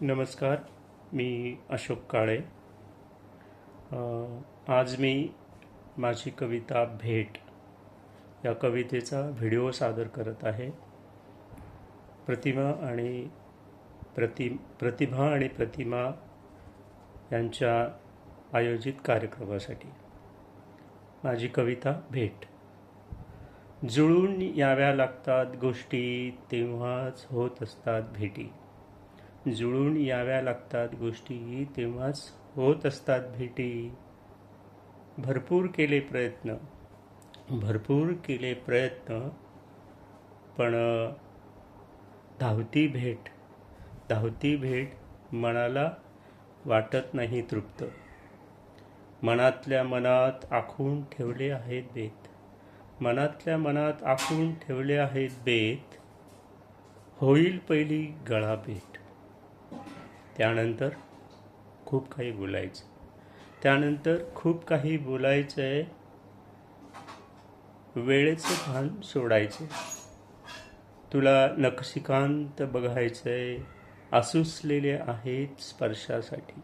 नमस्कार मी अशोक काळे. आज मी माझी कविता भेट या कवितेचा व्हिडिओ सादर करत आहे. प्रतिमा आणि प्रति प्रतिभा आणि प्रतिमा यांच्या आयोजित कार्यक्रमासाठी माझी कविता भेट. जुळून याव्या लागतात गोष्टी तेव्हाच होत असतात भेटी. जुळून याव्या लागतात गोष्टी तेव्हाच होत असतात भेटी. भरपूर केले प्रयत्न. भरपूर केले प्रयत्न पण धावती भेट धावती भेट मनाला वाटत नाही तृप्त. मनातल्या मनात आखून ठेवले आहेत बेत. मनातल्या मनात आखून ठेवले आहेत बेत. होईल पहिली गळा भेट त्यानंतर खूप काही बोलायचं. त्यानंतर खूप काही बोलायचं आहे वेळेचं भान सोडायचे तुला नक्षिकांत बघायचं आहे आसुसलेले आहेत स्पर्शासाठी.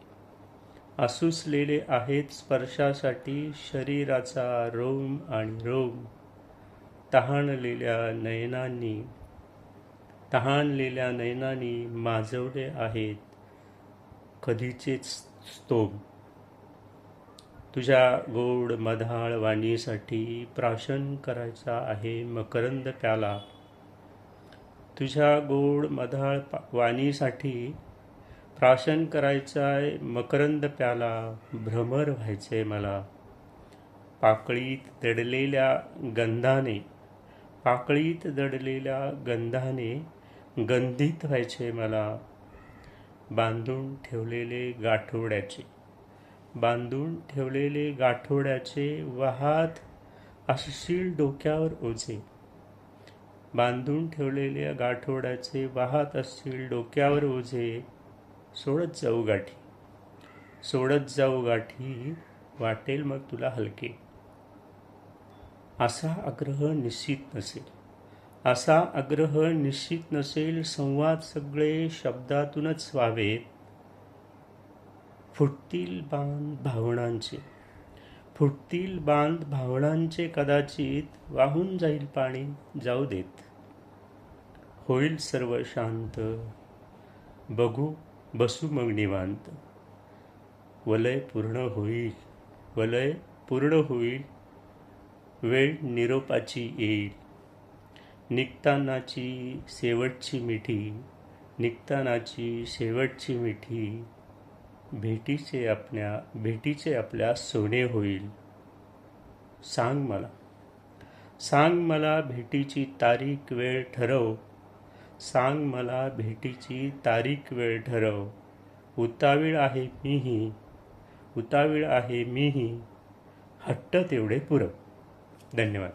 आसुसलेले आहेत स्पर्शासाठी शरीराचा रोम आणि रोम. तहानलेल्या नयनांनी तहानलेल्या नयनांनी माजवले आहेत कधीचेच स्तोम तुझ्या गोड मधाळ वाणीसाठी प्राशन करायचा आहे मकरंद प्याला. तुझ्या गोड मधाळ पा- वाणीसाठी प्राशन करायचा आहे मकरंद प्याला भ्रमर व्हायचे मला. पाकळीत दडलेल्या गंधाने पाकळीत दडलेल्या गंधाने गंधित व्हायचे मला. बांधून ठेवलेले गाठोड्याचे. बांधून ठेवलेले गाठोड्याचे वाहात असशील डोक्यावर ओझे. बांधून ठेवलेल्या गाठोड्याचे वाहत असतील डोक्यावर ओझे. सोडत जाऊ गाठी. सोडत जाऊ गाठी वाटेल मग तुला हलके. असा आग्रह निश्चित नसेल असा आग्रह निश्चित नसेल संवाद सगळे शब्दातूनच व्हावेत फुटतील बांध भावनांचे. फुटतील बांध भावनांचे कदाचित वाहून जाईल पाणी जाऊ देत. होईल सर्व शांत. बघू बसू मग निवांत. वलय पूर्ण होईल वलय पूर्ण होईल. वेळ निरोपाची येईल. निघतानाची शेवटची मिठी निघतानाची शेवटची मिठी. भेटीचे आपल्या भेटीचे आपल्या सोने होईल. सांग मला. सांग मला भेटीची तारीख वेळ ठरव. सांग मला भेटीची तारीख वेळ ठरव. उतावीळ आहे मीही उतावीळ आहे मीही. हट्ट तेवढे पुरव. धन्यवाद.